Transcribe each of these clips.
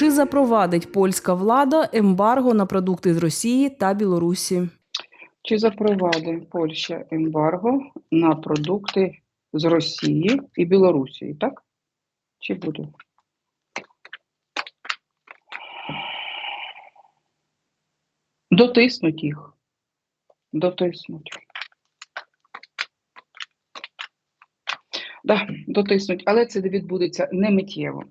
Чи запровадить польська влада ембарго на продукти з Росії та Білорусі? Чи запровадить Польща ембарго на продукти з Росії і Білорусі, так? Чи буде? Дотиснуть їх. Дотиснуть. Да, дотиснуть, але це відбудеться не миттєво.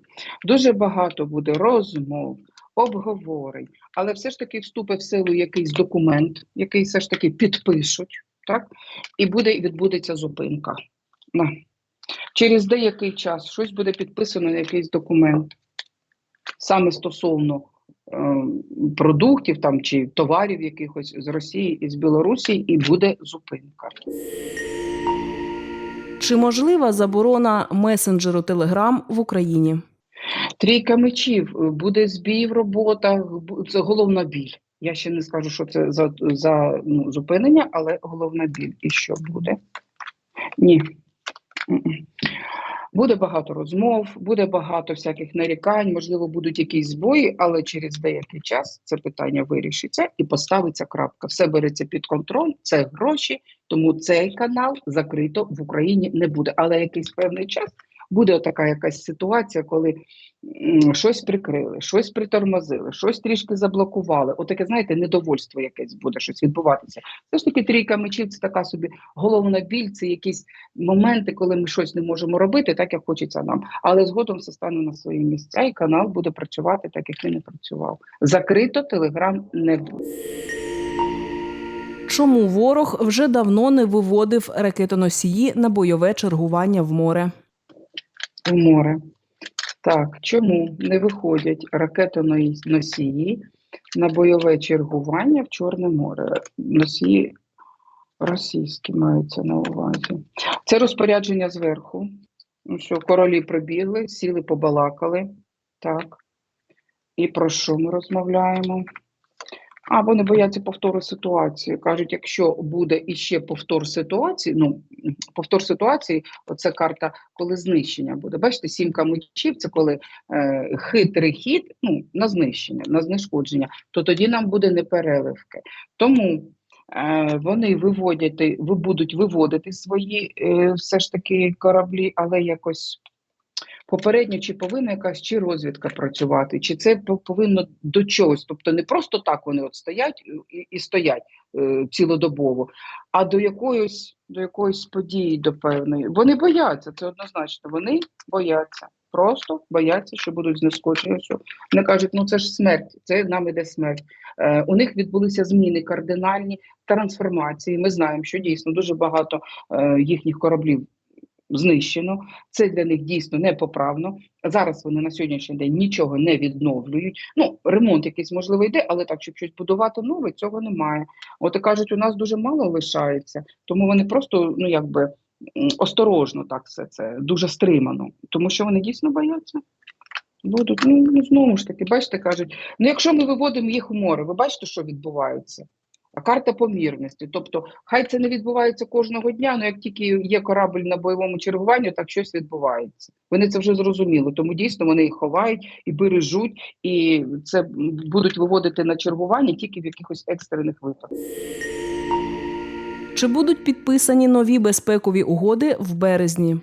Дуже багато буде розмов, обговорень, але все ж таки вступить в силу якийсь документ, який все ж таки підпишуть, так? І буде відбудеться зупинка. Да. Через деякий час щось буде підписано на якийсь документ, саме стосовно е, продуктів там чи товарів якихось з Росії і з Білорусі, і буде зупинка. Чи можлива заборона месенджеру Телеграм в Україні? Трійка мечів, буде збій в роботах, це головна біль. Я ще не скажу, що це за, за ну, зупинення, але головна біль. І що буде? Ні. Буде багато розмов, буде багато всяких нарікань, можливо, будуть якісь збої, але через деякий час це питання вирішиться і поставиться крапка. Все береться під контроль, це гроші, тому цей канал закрито в Україні не буде. Але якийсь певний час буде така якась ситуація, коли щось прикрили, щось притормозили, щось трішки заблокували. Отаке, знаєте, недовольство якесь буде щось відбуватися. Все ж таки, трійка мечів це така собі головна біль, це якісь моменти, коли ми щось не можемо робити, так як хочеться нам. Але згодом все стане на свої місця, і канал буде працювати так, як він і працював. Закрито телеграм не буде. Чому ворог вже давно не виводив ракетоносії на бойове чергування в море? В море. Так, чому не виходять ракетоносії на бойове чергування в Чорне море? Носії російські маються на увазі. Це розпорядження зверху. Що, королі прибігли, сіли, побалакали. Так. І про що ми розмовляємо? А, вони бояться повтору ситуації. Кажуть, якщо буде іще повтор ситуації, ну, повтор ситуації, оце карта, коли знищення буде. Бачите, сімка мечів це коли е, хитрий хід ну, на знищення, на знешкодження, то тоді нам буде непереливки. Тому е, вони виводять, ви будуть виводити свої е, все ж таки кораблі, але якось. Попередньо чи повинна якась чи розвідка працювати, чи це повинно до чогось. Тобто не просто так вони от стоять і, і стоять е, цілодобово, а до якоїсь до якоїсь події, до певної. Вони бояться, це однозначно. Вони бояться, просто бояться, що будуть знешкоджені. Що вони кажуть, ну це ж смерть, це нам іде смерть. Е, у них відбулися зміни кардинальні трансформації. Ми знаємо, що дійсно дуже багато е, їхніх кораблів знищено. Це для них дійсно непоправно. Зараз вони на сьогоднішній день нічого не відновлюють. Ну, ремонт якийсь можливо йде, але так, щоб щось будувати нове, цього немає. От і кажуть, у нас дуже мало лишається, тому вони просто ну якби осторожно так все це дуже стримано, тому що вони дійсно бояться. Будуть, ну, ну знову ж таки, бачите, кажуть, ну якщо ми виводимо їх у море, ви бачите, що відбувається? А карта помірності. Тобто, хай це не відбувається кожного дня, але як тільки є корабль на бойовому чергуванні, так щось відбувається. Вони це вже зрозуміли. Тому дійсно вони їх ховають і бережуть, і це будуть виводити на чергування тільки в якихось екстрених випадках. Чи будуть підписані нові безпекові угоди в березні?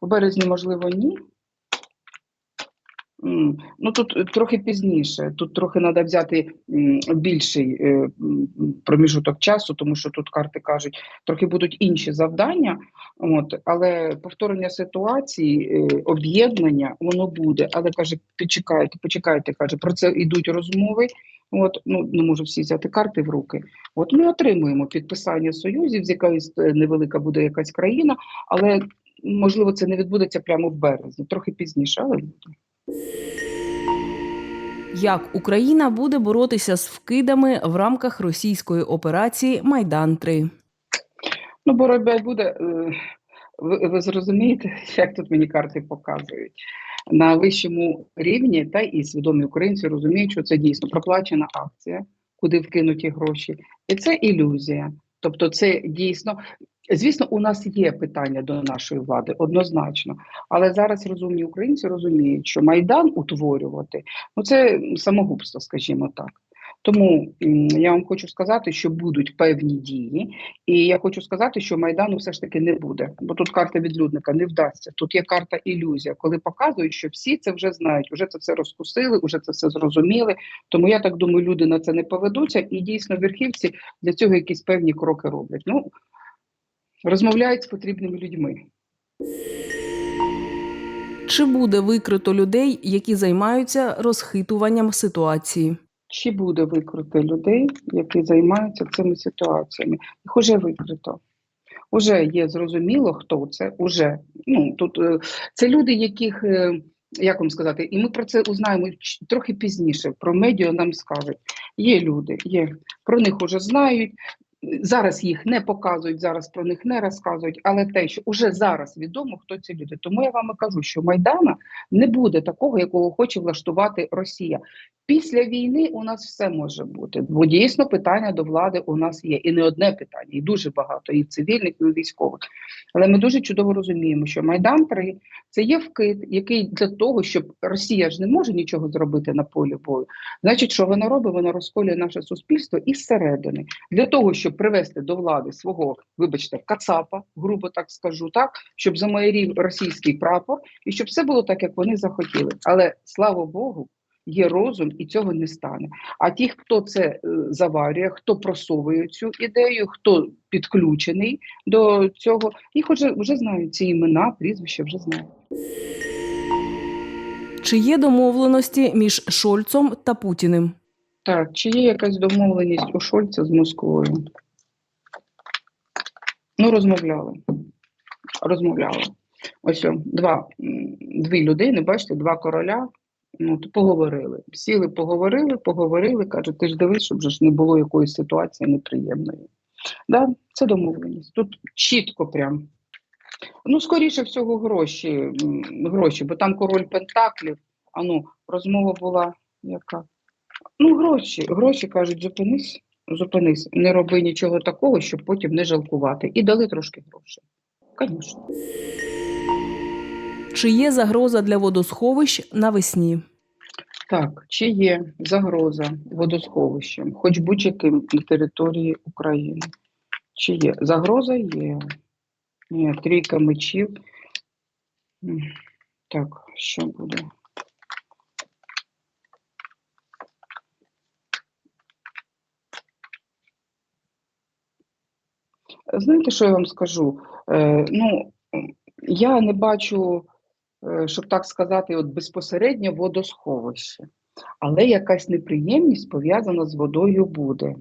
У березні, можливо, ні. Ну тут е, трохи пізніше. Тут трохи треба взяти більший е, проміжуток часу, тому що тут карти кажуть, трохи будуть інші завдання. От, але повторення ситуації, е, об'єднання, воно буде. Але каже, почекайте, почекайте, каже, про це йдуть розмови. От, ну не можу всі взяти карти в руки. От ми отримуємо підписання союзів, з якоїсь невелика буде якась країна, але можливо це не відбудеться прямо в березні, трохи пізніше, але буде. Як Україна буде боротися з вкидами в рамках російської операції Майдан 3 Ну, боротьба буде. е, Ви, ви зрозумієте, як тут мені карти показують. На вищому рівні та і свідомі українці розуміють, що це дійсно проплачена акція, куди вкинуті гроші, і це ілюзія. Тобто, це дійсно, звісно, у нас є питання до нашої влади, однозначно. Але зараз розумні українці розуміють, що Майдан утворювати ну це самогубство, скажімо так. Тому я вам хочу сказати, що будуть певні дії, і я хочу сказати, що майдану все ж таки не буде, бо тут карта відлюдника не вдасться. Тут є карта ілюзія, коли показують, що всі це вже знають, вже це все розкусили, вже це все зрозуміли. Тому я так думаю, люди на це не поведуться, і дійсно верхівці для цього якісь певні кроки роблять. Ну розмовляють з потрібними людьми. Чи буде викрито людей, які займаються розхитуванням ситуації? Чи буде викрито людей, які займаються цими ситуаціями? Їх уже викрито. Уже є зрозуміло, хто це. Уже ну тут е, це люди, яких е, як вам сказати, і ми про це узнаємо трохи пізніше. Про медіа нам скажуть. Є люди, є про них уже знають. Зараз їх не показують, зараз про них не розказують, але те, що уже зараз відомо, хто ці люди. Тому я вам і кажу, що Майдана не буде такого, якого хоче влаштувати Росія. Після війни у нас все може бути, бо дійсно питання до влади у нас є, і не одне питання, і дуже багато, і цивільних, і військових. Але ми дуже чудово розуміємо, що Майдан 3 це є вкид, який для того, щоб Росія ж не може нічого зробити на полі бою. Значить, що вона робить? Вона розколює наше суспільство із середини для того, щоб привести до влади свого, вибачте, кацапа, грубо так скажу, так щоб замайорів російський прапор, і щоб все було так, як вони захотіли. Але слава Богу. Є розум і цього не стане. А ті, хто це е, заварює, хто просовує цю ідею, хто підключений до цього, їх вже, вже знають ці імена, прізвища вже знають. Чи є домовленості між Шольцом та Путіним? Так, чи є якась домовленість у Шольца з Москвою? Ну, розмовляли. Розмовляли. Ось о, два, дві людини, бачите, два короля. Ну, то поговорили. Сіли, поговорили, поговорили, кажуть, ти ж дивись, щоб ж не було якоїсь ситуації неприємної. Да, це домовленість. Тут чітко прям. Ну, скоріше всього, гроші, гроші, бо там король Пентаклів. А ну, розмова була яка? Ну, гроші. Гроші кажуть, зупинись, зупинись, не роби нічого такого, щоб потім не жалкувати. І дали трошки грошей. Звісно. Чи є загроза для водосховищ навесні? Так, чи є загроза водосховищем, хоч будь-яким на території України? Чи є? Загроза є. Ні, трійка мечів. Так, що буде? Знаєте, що я вам скажу? Е, ну, я не бачу, е, щоб так сказати, от безпосередньо водосховище, але якась неприємність пов'язана з водою буде.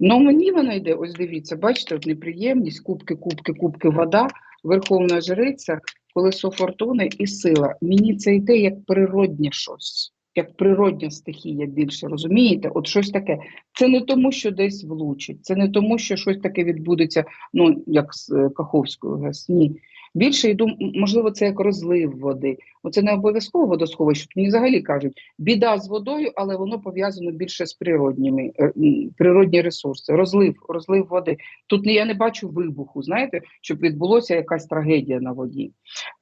Ну, мені вона йде, ось дивіться, бачите, от неприємність, кубки, кубки, кубки, вода, верховна жриця, колесо фортуни і сила. Мені це йде як природнє щось, як природня стихія більше, розумієте? От щось таке. Це не тому, що десь влучить, це не тому, що щось таке відбудеться, ну, як з е, Каховською ГЕС. Ні. Більше йду, можливо, це як розлив води. Оце не обов'язково водосховище. Мені взагалі кажуть, біда з водою, але воно пов'язано більше з природніми е, природні ресурси. Розлив, розлив води. Тут я не бачу вибуху, знаєте, щоб відбулося якась трагедія на воді.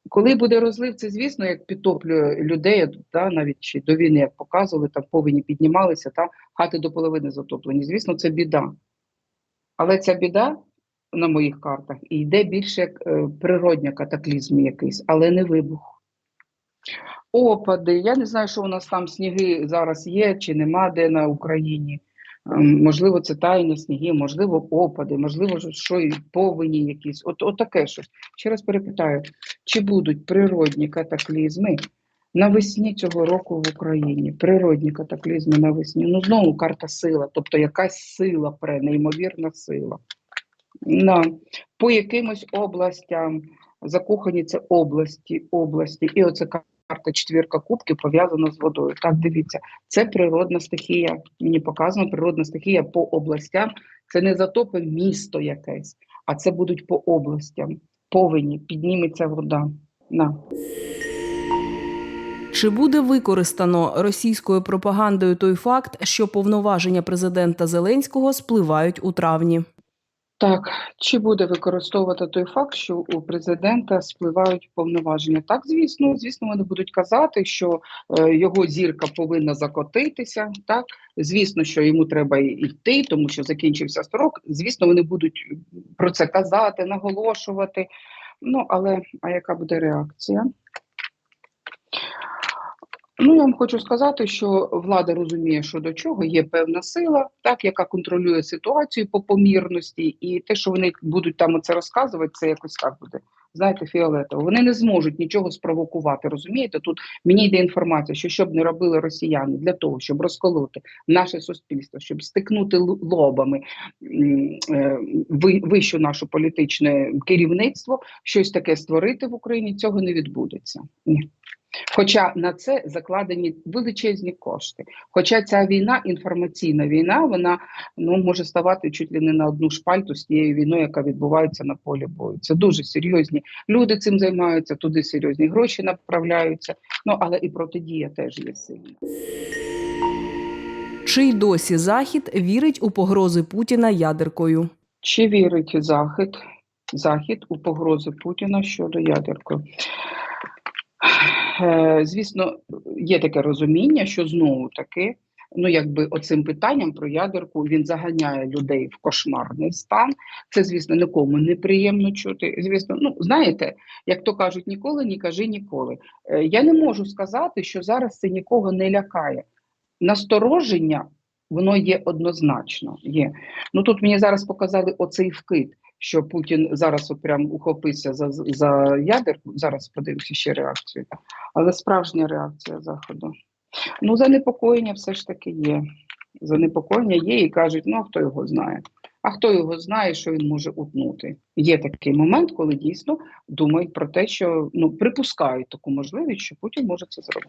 Коли буде розлив, це звісно, як підтоплює людей, та, навіть ще до війни, як показували, там повені піднімалися, та хати до половини затоплені. Звісно, це біда. Але ця біда на моїх картах йде більше як е, природня катаклізм якийсь, але не вибух. Опади. Я не знаю, що у нас там сніги зараз є чи нема де на Україні. Ем, Можливо, це тайні сніги, можливо, опади, можливо, що і повені якісь. От, от таке щось. Ще раз перепитаю, чи будуть природні катаклізми навесні цього року в Україні? Природні катаклізми навесні. Ну, знову карта сила, тобто якась сила пре, неймовірна сила. На, по якимось областям, закохані це області, області, і оце карта четвірка кубків пов'язана з водою. Так, дивіться, це природна стихія. Мені показано природна стихія по областям. Це не затопи місто якесь, а це будуть по областям. Повені, підніметься вода. На. Чи буде використано російською пропагандою той факт, що повноваження президента Зеленського спливають у травні? Так, чи буде використовувати той факт, що у президента спливають повноваження? Так, звісно, звісно, вони будуть казати, що е, його зірка повинна закотитися. Так, звісно, що йому треба йти, тому що закінчився строк. Звісно, вони будуть про це казати, наголошувати. Ну, але а яка буде реакція? Ну, я вам хочу сказати, що влада розуміє, що до чого є певна сила, так яка контролює ситуацію по помірності, і те, що вони будуть там оце розказувати, це якось так буде. Знаєте, фіолетово. Вони не зможуть нічого спровокувати. Розумієте? Тут мені йде інформація, що щоб не робили росіяни для того, щоб розколоти наше суспільство, щоб стикнути лобами е, ви- вищу нашу політичне керівництво, щось таке створити в Україні, цього не відбудеться. Ні. Хоча на це закладені величезні кошти. Хоча ця війна, інформаційна війна, вона ну може ставати чуть ли не на одну шпальту з тією війною, яка відбувається на полі бою. Це дуже серйозні люди цим займаються, туди серйозні гроші направляються. Ну але і протидія теж є сильна. Чи й досі Захід вірить у погрози Путіна ядеркою? Чи вірить Захід, Захід у погрози Путіна щодо ядерки? Е, Звісно, є таке розуміння, що знову таки, ну якби оцим питанням про ядерку він заганяє людей в кошмарний стан. Це, звісно, нікому неприємно чути. Звісно, ну знаєте, як то кажуть, ніколи ні кажи ніколи. Е, Я не можу сказати, що зараз це нікого не лякає. Настороження воно є однозначно. Є. Ну тут мені зараз показали оцей вкид, що Путін зараз от прям ухопився за, за ядерку. Зараз подивимося ще реакцію. Але справжня реакція Заходу. Ну, занепокоєння все ж таки є. Занепокоєння є і кажуть, ну а хто його знає? А хто його знає, що він може утнути? Є такий момент, коли дійсно думають про те, що ну припускають таку можливість, що Путін може це зробити.